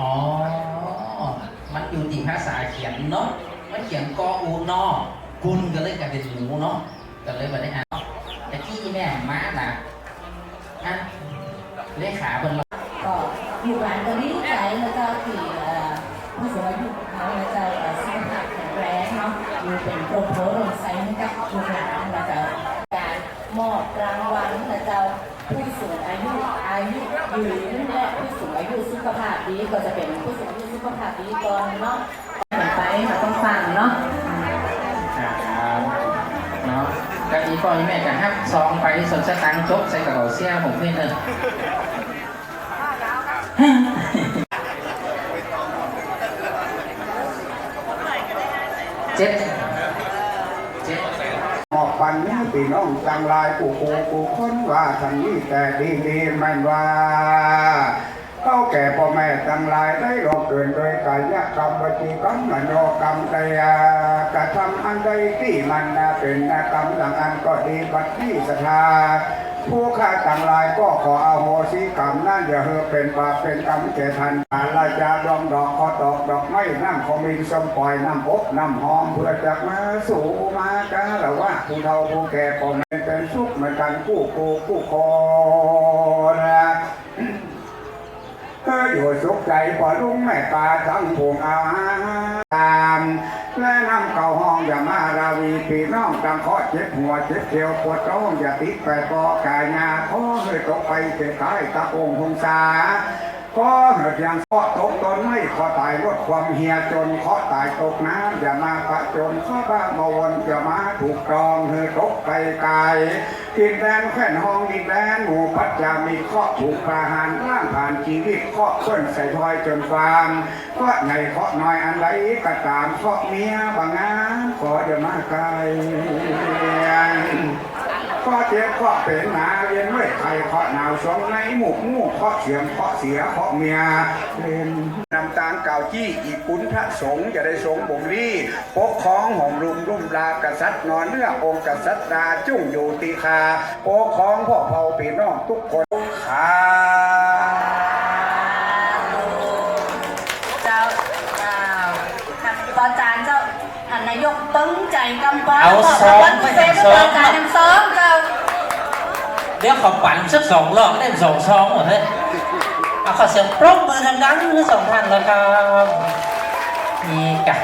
อ๋อ มันอยู่ที่ภาษาเขียนเนาะ มันเขียนกออูนอกุลก็เลยกลายเป็นหมูเนาะก็เลยมาได้อ่านแต่ที่แม่ม้าน่ะอะเลขาบนเราก็อยู่ร้านก็ดีใจแล้วก็ที่เอ่อผู้สูงอายุเขาแล้วก็เอ่อสุขภาพแข็งแรงเนาะอยู่เป็นโปรโพลงไซน์ให้กับลูกหลานแล้วก็การมอบรางวัลแล้วก็ผู้สูงอายุ อายุยืนและผู้สูงอายุสุขภาพดีก็จะเป็นผู้สูงอายุสุขภาพดีก่อนเนาะเหมือนไปเราต้องฟังเนาะครับเนาะกะอีพ่ออีแม่กันฮับซองไปสนสตังค์จบใส่กระเป๋าเสียผมเพื่อนเลยเจ็ดเจ็ด อกปันนี้พี่น้องจังลายผู้ผู้ผู้คนว่าทางนี้แต่ดีดีมันว่าเข้าแก่พ่อแม่ตั้งหลายได้รอเกินโดยกายกรรมวจีกรรมมโนกรรมใดกระทำอันใดที่มันเป็นกรรมหลังอันก็ดีบัดที่ศรัทธา ผู้ฆ่าต่างลายก็ขออาโหสิกรรมนั่นอย่าเฮอเป็นบาปเป็นกรรมแก่ท่านอาลาจาดองดอกขอดอกดอกไม้น้ำของมินสมปล่อยน้ำอบน้ำหอมเพื่อจากมาสู่มากาละว่าผู้เฒ่าผู้แก่พ่อแม่เป็นสุขเหมือนกันกู้โกกู้คอ ใจพอลุงแม่ตาทั้งพวงอาตามและนำเก่าห้องอย่ามาราวีปีน้องตังขอเจ็บหัวเจ็บเอวปวดร้องอย่าติดแปปอกายงาขอให้ตกไปเสียกายตะองหงสา ขอให้เพียงเคาะตกตนไม่ขอตายลดความเหียจนเคาะตายตกน้ำอย่ามาประจนข้อบ้ามาวนอย่ามาถูกตรองเฮ้ตกไปกายกินแดนแค่นห้องดินแดนหมู่พัดจะมีเคาะถูกประหารร่างผ่านชีวิตเคาะเพื่อนใส่ถอยจนฟางเคาะในเคาะน้อยอันใดก็ตามเคาะเมียบางงานขอจะมาไก ลก็เจ็บก็เป็นหนาเรียนไม่ใครเคาะหนาวสองในหมูกงูเคาะเสียงเคาะเสียเคาะเมียเล่นนำตางเก่าจี้อีกุนพระสงฆ์จะได้สงบ่มรีปกครองห่มรุมรุ่มรากษัตริย์นอนเนื้อองค์กษัตริย์ราจุ้งอยู่ตีคาปกครองพ่อเผาปีน้องทุกคนขาเจ้าอ่าท่านปอจารย์เจ้าท่านนายกตึงใจกำปอเอาก็สองเศษสองปอจารย์ยังสอง เดี๋ยวขอปั่นสักสองรอบได้สองซองหมดเลยเอาขอเสียงปรบมือดังๆทั้งสองท่านแล้วครับนี่กัน